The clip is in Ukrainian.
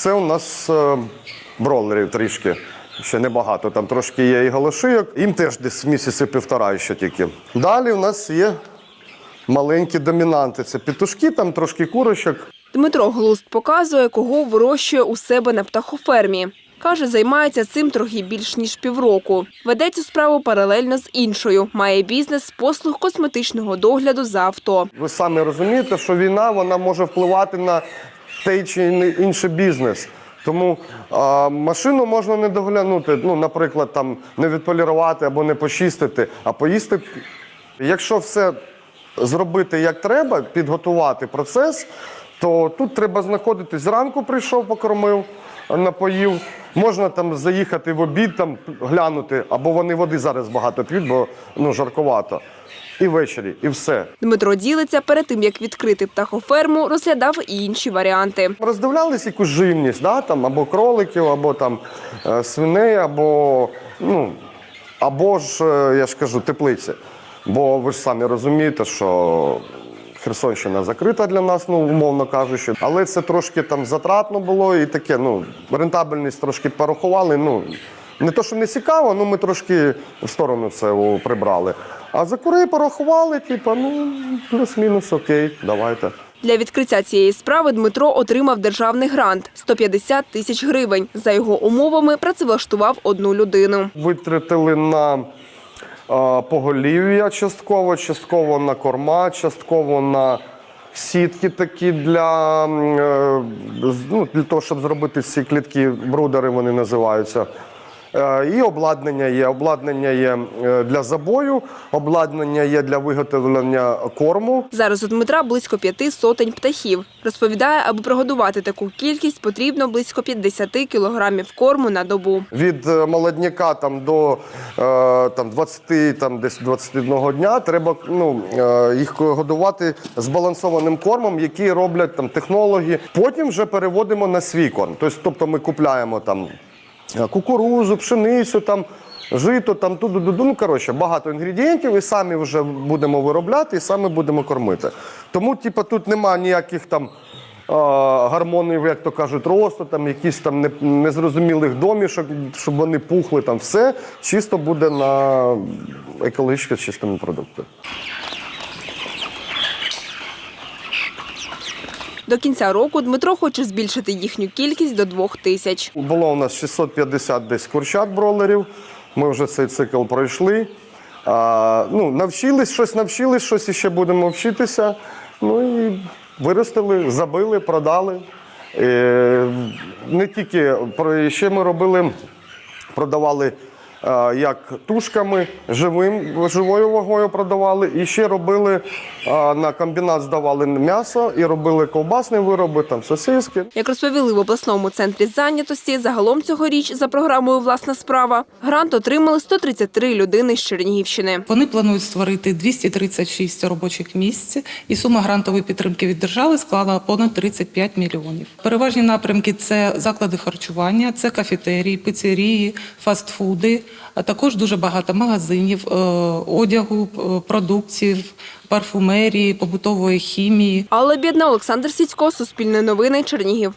Це у нас е, бролерів трішки. Ще небагато. Там трошки є і галошийок. Їм теж десь місяці півтора ще тільки. Далі у нас є маленькі домінанти. Це петушки, там трошки курочок. Дмитро Глуст показує, кого вирощує у себе на птахофермі. Каже, займається цим трохи більш ніж півроку. Веде цю справу паралельно з іншою. Має бізнес з послуг косметичного догляду за авто. Ви самі розумієте, що війна вона може впливати на той чи інший бізнес. Тому а, машину можна не доглянути, ну, наприклад, там не відполірувати або не почистити, а поїсти. Якщо все зробити як треба, підготувати процес, то тут треба знаходитись. Зранку прийшов, покормив, напоїв. Можна там заїхати в обід, там глянути, або вони води зараз багато п'ють, бо ну, жарковато. І ввечері, і все. Дмитро ділиться перед тим, як відкрити птахоферму, розглядав і інші варіанти. Роздивлялись якусь живність, да? там, або кроликів, або там, е, свиней, або, ну, або ж, е, я ж кажу, теплиці. Бо ви ж самі розумієте, що Херсонщина закрита для нас, ну, умовно кажучи. Але це трошки там затратно було і таке, ну, рентабельність трошки порахували. Ну, не то, що не цікаво, ну ми трошки в сторону це прибрали. А за курей порахували, типу, ну, плюс-мінус окей, давайте. Для відкриття цієї справи Дмитро отримав державний грант – 150 тисяч гривень. За його умовами працевлаштував одну людину. Витратили на поголів'я частково, частково на корма, частково на сітки такі для, е, ну, для того, щоб зробити ці клітки, брудери вони називаються. Е, І обладнання є. Обладнання є е, для забою, обладнання є для виготовлення корму. Зараз у Дмитра близько п'яти сотень птахів. Розповідає, аби прогодувати таку кількість, потрібно близько 50 кілограмів корму на добу. Від е, молодняка там до там 20, там десь 21 дня треба ну, їх годувати збалансованим кормом, який роблять там технологи. Потім вже переводимо на свій корм. Тобто, тобто ми купляємо там кукурузу, пшеницю, там. Жито там ну коротше, багато інгредієнтів, і самі вже будемо виробляти, і самі будемо кормити. Тому, типу, тут нема ніяких там а, гормонів, як то кажуть, росту, там якісь там незрозумілих домішок, щоб вони пухли, там все чисто буде на екологічно чистому продукті. До кінця року Дмитро хоче збільшити їхню кількість до двох тисяч. Було у нас 650 десь курчат бролерів. Ми вже цей цикл пройшли. А, ну, навчились щось, навчились, щось іще будемо вчитися. Ну і виростили, забили, продали. Е, не тільки ще ми робили, продавали. Е, Як тушками, живим, живою вагою продавали, і ще робили е, на комбінат, здавали м'ясо і робили ковбасні вироби, там сосиски. Як розповіли в обласному центрі зайнятості, загалом цьогоріч за програмою Власна справа грант отримали 133 людини з Чернігівщини. Вони планують створити 236 робочих місць, і сума грантової підтримки від держави склала понад 35 мільйонів. Переважні напрямки це заклади харчування, це кафетерії, пицерії, фастфуди, а також дуже багато магазинів, е, одягу, е, продуктів, парфумерії, побутової хімії. Алла Бідна, Олександр Сіцько, Суспільне новини, Чернігів.